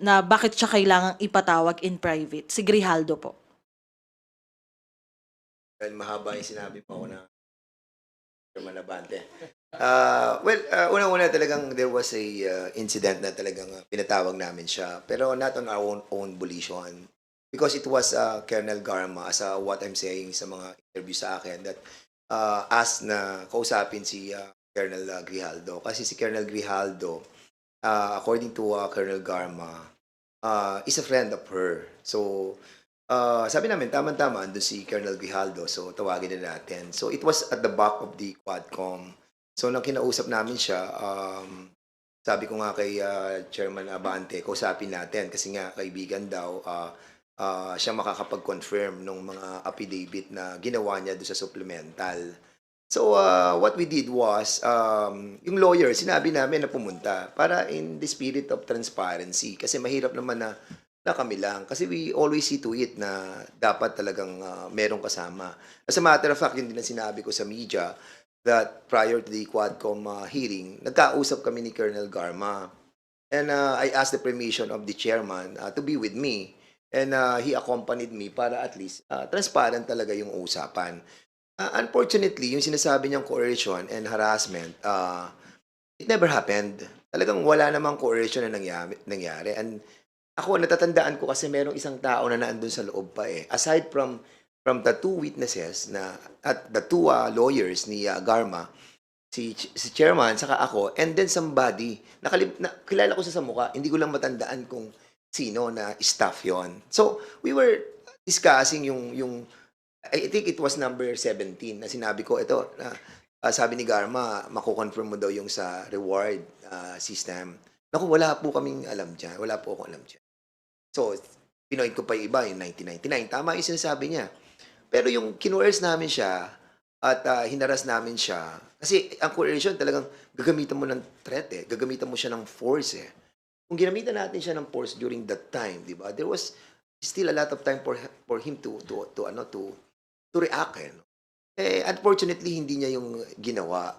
na bakit siya kailangang ipatawag in private? Si Grijaldo po. Dahil mahaba yung sinabi mo na Chairman Abante. Uh, well, uh, una-una talagang there was a uh, incident na talagang pinatawag namin siya. Pero not on our own, own volition. Because it was uh, Colonel Garma, as uh, what I'm saying sa mga interview sa akin, that uh, asked na kausapin si uh, Colonel uh, Grijaldo. Kasi si Colonel Grijaldo, uh, according to uh, Colonel Garma, uh, is a friend of her. So, uh, sabi namin, tama-tama, andun si Colonel Grijaldo. So, tawagin na natin. So, it was at the back of the Quadcom. So, nang kinausap namin siya, um, sabi ko nga kay uh, Chairman Abante, kausapin natin kasi nga kaibigan daw, uh, uh, siya makakapag-confirm ng mga affidavit na ginawa niya doon sa supplemental. So, uh, what we did was, um, yung lawyer, sinabi namin na pumunta para in the spirit of transparency. Kasi mahirap naman na, na kami lang. Kasi we always see to it na dapat talagang uh, merong kasama. As a matter of fact, yun din ang sinabi ko sa media that prior to the Quadcom uh, hearing, nagkausap kami ni Colonel Garma. And uh, I asked the permission of the chairman uh, to be with me. And uh, he accompanied me para at least uh, transparent talaga yung usapan. Uh, unfortunately, yung sinasabi niyang coercion and harassment, uh, it never happened. Talagang wala namang coercion na nangyari. nangyari. And ako, natatandaan ko kasi merong isang tao na naandun sa loob pa eh. Aside from from the two witnesses na at the two uh, lawyers ni uh, Garma, si, si chairman, saka ako, and then somebody, nakalib, na, kilala ko siya sa mukha, hindi ko lang matandaan kung sino na staff yon. So, we were discussing yung, yung I think it was number 17 na sinabi ko, ito, na, ah, sabi ni Garma, makukonfirm mo daw yung sa reward ah, system. Naku, wala po kaming alam dyan. Wala po akong alam dyan. So, pinoint ko pa yung iba, yung 1999. Tama yung sinasabi niya. Pero yung kinuers namin siya at ah, hinaras namin siya, kasi ang coercion talagang gagamitan mo ng threat eh. Gagamitan mo siya ng force eh. Kung ginamitan natin siya ng force during that time, di ba? There was still a lot of time for for him to to to ano to to react eh. Eh unfortunately hindi niya yung ginawa.